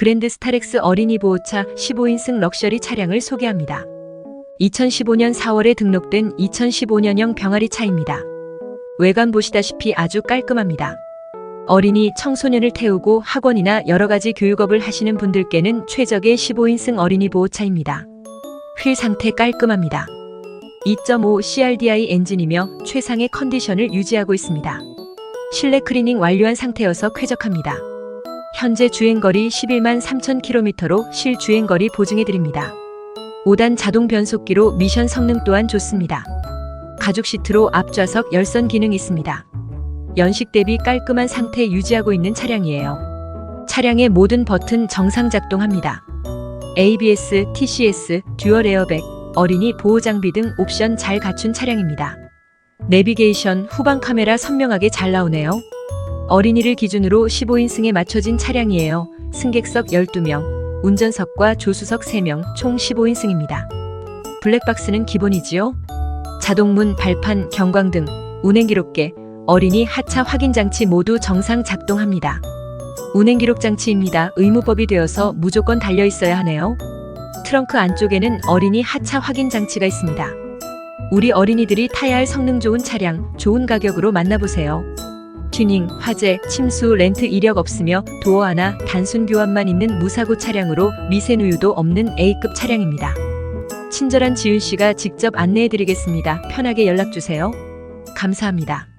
그랜드 스타렉스 어린이 보호차 15인승 럭셔리 차량을 소개합니다. 2015년 4월에 등록된 2015년형 병아리 차입니다. 외관 보시다시피 아주 깔끔합니다. 어린이 청소년을 태우고 학원이나 여러 가지 교육업을 하시는 분들께는 최적의 15인승 어린이 보호차입니다. 휠 상태 깔끔합니다. 2.5 CRDI 엔진이며 최상의 컨디션을 유지하고 있습니다. 실내 클리닝 완료한 상태여서 쾌적합니다. 현재 주행거리 11만 3천 킬로미터로 실주행거리 보증해드립니다. 5단 자동 변속기로 미션 성능 또한 좋습니다. 가죽 시트로 앞좌석 열선 기능 있습니다. 연식 대비 깔끔한 상태 유지하고 있는 차량이에요. 차량의 모든 버튼 정상 작동합니다. ABS, TCS, 듀얼 에어백, 어린이 보호 장비 등 옵션 잘 갖춘 차량입니다. 내비게이션, 후방 카메라 선명하게 잘 나오네요. 어린이를 기준으로 15인승에 맞춰진 차량이에요. 승객석 12명, 운전석과 조수석 3명, 총 15인승입니다. 블랙박스는 기본이지요. 자동문, 발판, 경광등, 운행기록계, 어린이 하차 확인 장치 모두 정상 작동합니다. 운행기록 장치입니다. 의무법이 되어서 무조건 달려 있어야 하네요. 트렁크 안쪽에는 어린이 하차 확인 장치가 있습니다. 우리 어린이들이 타야 할 성능 좋은 차량, 좋은 가격으로 만나보세요. 튜닝, 화재, 침수, 렌트 이력 없으며 도어 하나, 단순 교환만 있는 무사고 차량으로 미세누유도 없는 A급 차량입니다. 친절한 지윤 씨가 직접 안내해 드리겠습니다. 편하게 연락 주세요. 감사합니다.